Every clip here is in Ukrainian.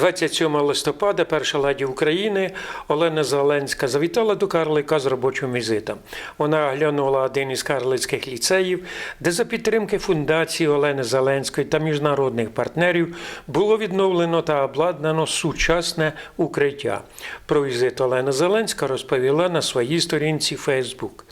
27 листопада перша леді України Олена Зеленська завітала до Карлика з робочим візитом. Вона оглянула один із карлицьких ліцеїв, де за підтримки фундації Олени Зеленської та міжнародних партнерів було відновлено та обладнано сучасне укриття. Про візит Олена Зеленська розповіла на своїй сторінці Фейсбук.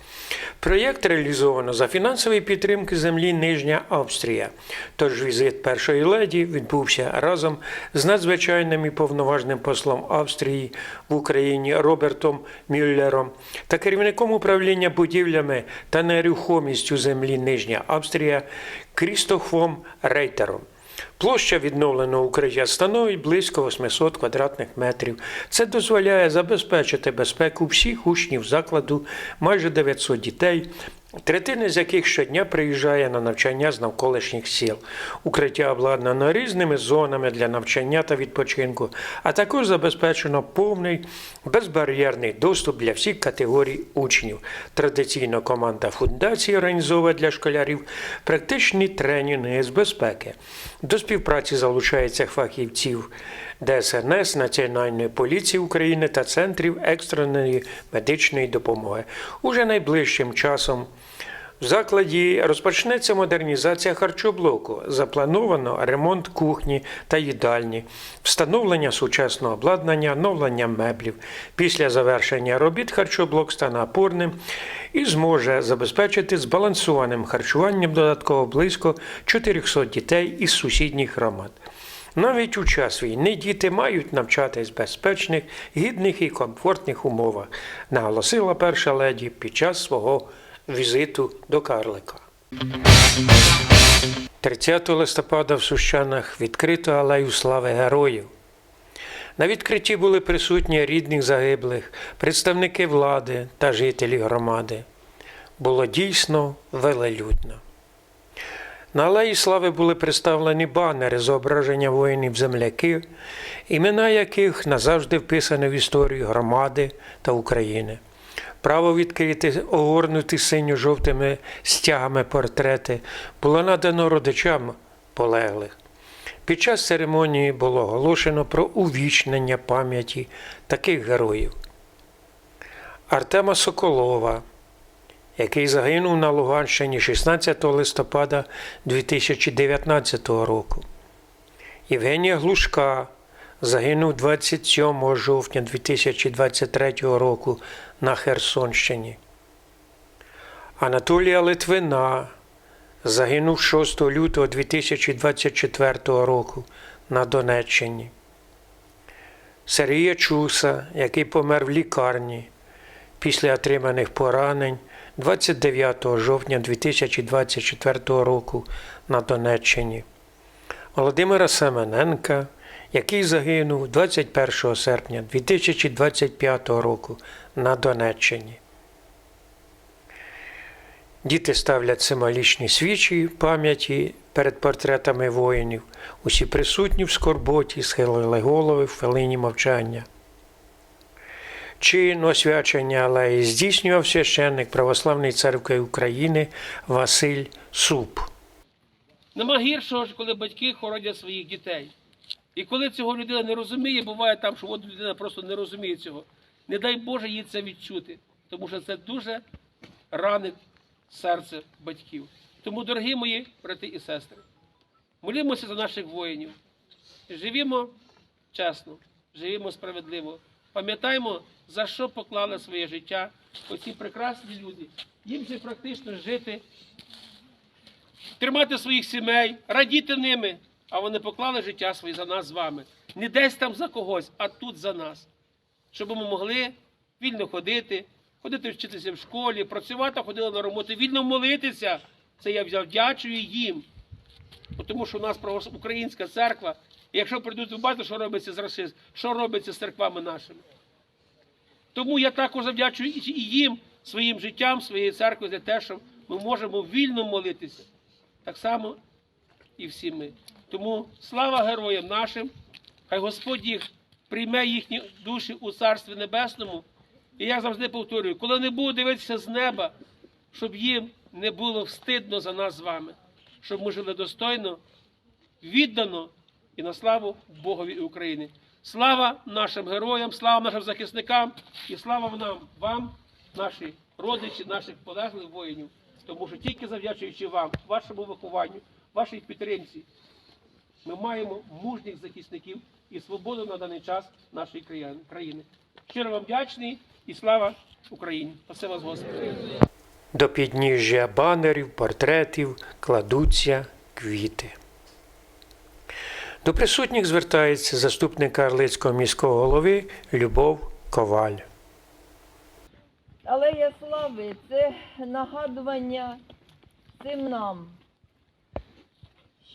Проєкт реалізовано за фінансової підтримки землі Нижня Австрія. Тож візит першої леді відбувся разом з надзвичайним і повноважним послом Австрії в Україні Робертом Мюллером та керівником управління будівлями та нерухомістю землі Нижня Австрія Крістофом Рейтером. Площа відновленого укриття становить близько 800 квадратних метрів. Це дозволяє забезпечити безпеку всіх учнів закладу, майже 900 дітей, третина з яких щодня приїжджає на навчання з навколишніх сіл. Укриття обладнано різними зонами для навчання та відпочинку, а також забезпечено повний безбар'єрний доступ для всіх категорій учнів. Традиційно команда фундації організовує для школярів практичні тренінги з безпеки. До співпраці залучаються фахівців ДСНС, Національної поліції України та центрів екстреної медичної допомоги. Уже найближчим часом в закладі розпочнеться модернізація харчоблоку. Заплановано ремонт кухні та їдальні, встановлення сучасного обладнання, оновлення меблів. Після завершення робіт харчоблок стане опорним і зможе забезпечити збалансованим харчуванням додатково близько 400 дітей із сусідніх громад. Навіть у час війни діти мають навчатись в безпечних, гідних і комфортних умовах, наголосила перша леді під час свого візиту до Карлика. 30 листопада в Сущанах відкрито алею слави героїв. На відкритті були присутні рідних загиблих, представники влади та жителі громади. Було дійсно велелюдно. На алеї слави були представлені банери зображення воїнів-земляків, імена яких назавжди вписані в історію громади та України. Право відкрити огорнуті синьо-жовтими стягами портрети було надано родичам полеглих. Під час церемонії було оголошено про увічнення пам'яті таких героїв. Артема Соколова, який загинув на Луганщині 16 листопада 2019 року. Євгенія Глушка загинув 27 жовтня 2023 року на Херсонщині. Анатолія Литвина загинув 6 лютого 2024 року на Донеччині. Сергія Чуса, який помер в лікарні після отриманих поранень 29 жовтня 2024 року на Донеччині. Володимира Семененка, який загинув 21 серпня 2025 року на Донеччині. Діти ставлять символічні свічі пам'яті перед портретами воїнів. Усі присутні в скорботі схилили голови в хвилині мовчання. Чин освячення алеї здійснював священник Православної церкви України Василь Суп. Нема гіршого, коли батьки хоронять своїх дітей. І коли цього людина не розуміє, буває там, що от людина просто не розуміє цього. Не дай Боже їй це відчути, тому що це дуже ранить серце батьків. Тому, дорогі мої брати і сестри, молімося за наших воїнів. Живімо чесно, живімо справедливо. Пам'ятаємо, за що поклали своє життя оці прекрасні люди. Їм же практично жити тримати своїх сімей, радіти ними, а вони поклали життя своє за нас з вами. Не десь там за когось, а тут за нас. Щоб ми могли вільно ходити, ходити вчитися в школі, працювати, ходили на роботу, вільно молитися. Це я завдячую їм. Тому що у нас українська церква. І якщо прийдуть, ви бачите, що робиться з расизм, що робиться з церквами нашими. Тому я також завдячую і їм своїм життям, своєю церквою за те, що ми можемо вільно молитися. Так само і всі ми. Тому слава героям нашим, хай Господь їх прийме їхні душі у Царстві Небесному. І я завжди повторюю, коли вони будуть дивитися з неба, щоб їм не було встидно за нас з вами, щоб ми жили достойно, віддано і на славу Богові і України. Слава нашим героям, слава нашим захисникам і слава нам, вам, наші родичі, наших полеглих воїнів. Тому що тільки завдячуючи вам, вашому вихованню, вашій підтримці, ми маємо мужніх захисників і свободу на даний час нашої країни-. Щиро вам вдячний і слава Україні! Спаси вас, Господи! До підніжжя банерів, портретів кладуться квіти. До присутніх звертається заступник Карлицького міського голови Любов Коваль. Алея слави це нагадування всім нам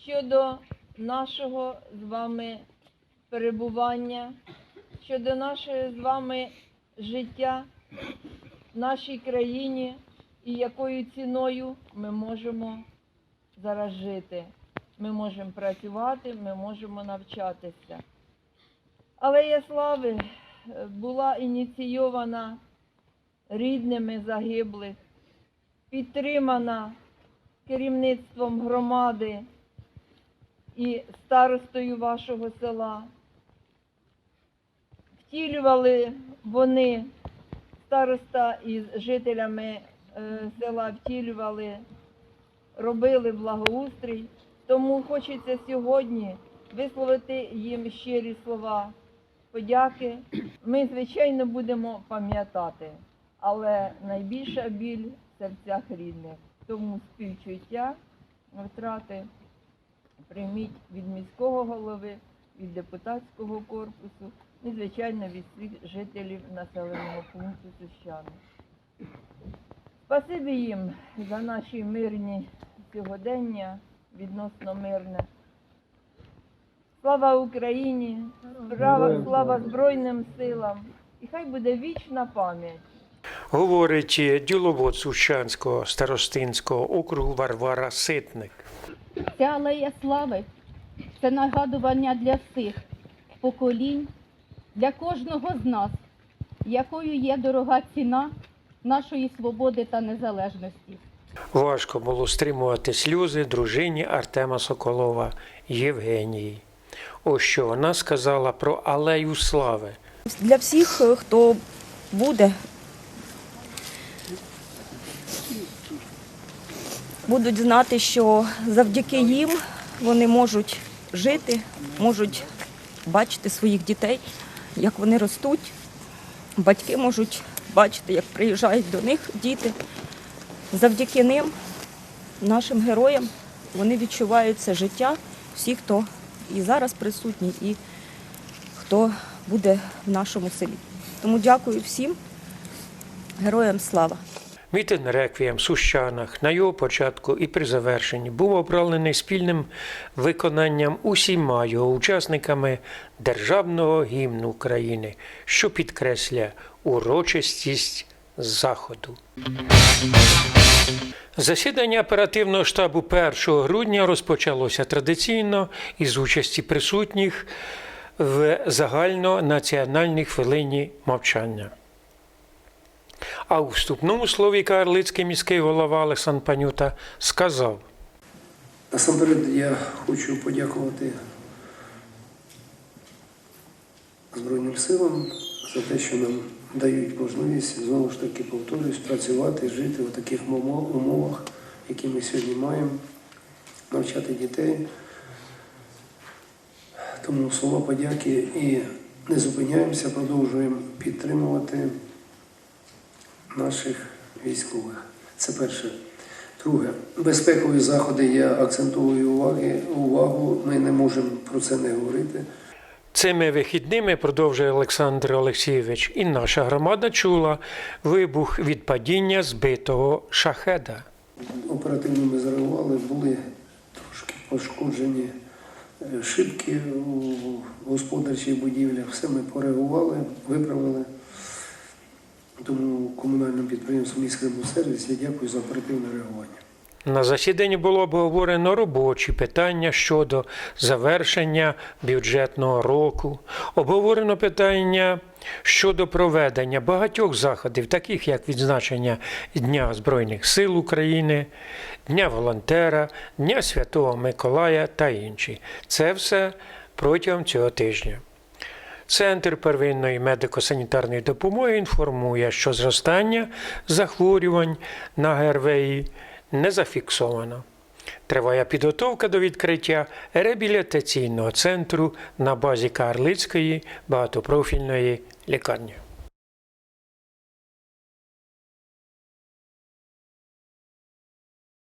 щодо нашого з вами перебування, щодо нашого з вами життя в нашій країні і якою ціною ми можемо зараз жити. Ми можемо працювати, ми можемо навчатися. Алея слави е, була ініційована рідними загиблих, підтримана керівництвом громади і старостою вашого села. Втілювали вони, староста із жителями е, села втілювали, робили благоустрій. Тому хочеться сьогодні висловити їм щирі слова подяки. Ми, звичайно, будемо пам'ятати, але найбільша біль в серцях рідних. Тому співчуття втрати прийміть від міського голови, від депутатського корпусу і, звичайно, від всіх жителів населеного пункту Сущани. Спасибі їм за наші мирні сьогодення, відносно мирне. Слава Україні! Слава, слава Збройним силам! І хай буде вічна пам'ять. Говорить діловод Сущанського старостинського округу Варвара Ситник. Ця алея слави це нагадування для всіх поколінь, для кожного з нас, якою є дорога ціна нашої свободи та незалежності. Важко було стримувати сльози дружині Артема Соколова Євгенії. Ось що вона сказала про алею слави. Для всіх, хто буде, будуть знати, що завдяки їм вони можуть жити, можуть бачити своїх дітей, як вони ростуть. Батьки можуть бачити, як приїжджають до них діти. Завдяки ним, нашим героям, вони відчувають це життя всі, хто і зараз присутній, і хто буде в нашому селі. Тому дякую всім. Героям слава! Мітин реквієм Сущанах на його початку і при завершенні був обралений спільним виконанням усіма його учасниками державного гімну України, що підкреслює урочистість заходу. Засідання оперативного штабу 1 грудня розпочалося традиційно із участі присутніх в загальнонаціональній хвилині мовчання. А у вступному слові Карлицький міський голова Олександр Панюта сказав: Насамперед я хочу подякувати Збройним силам за те, що нам дають можливість знову ж таки повторюсь, працювати, жити в таких умовах, які ми сьогодні маємо, навчати дітей. Тому слова подяки і не зупиняємося, продовжуємо підтримувати наших військових. Це перше. Друге, безпекові заходи я акцентую уваги, увагу. Ми не можемо про це не говорити. Цими вихідними, продовжує Олександр Олексійович, і наша громада чула вибух від падіння збитого шахеда. Оперативно ми зареагували, були трошки пошкоджені е, шибки у господарчих будівлях. Все ми пореагували, виправили. Тому комунальному підприємству міський сервіс я дякую за оперативне реагування. На засіданні було обговорено робочі питання щодо завершення бюджетного року. Обговорено питання щодо проведення багатьох заходів, таких як відзначення Дня Збройних сил України, Дня волонтера, Дня Святого Миколая та інші. Це все протягом цього тижня. Центр первинної медико-санітарної допомоги інформує, що зростання захворювань на ГРВІ не зафіксовано. Триває підготовка до відкриття реабілітаційного центру на базі Карлицької багатопрофільної лікарні.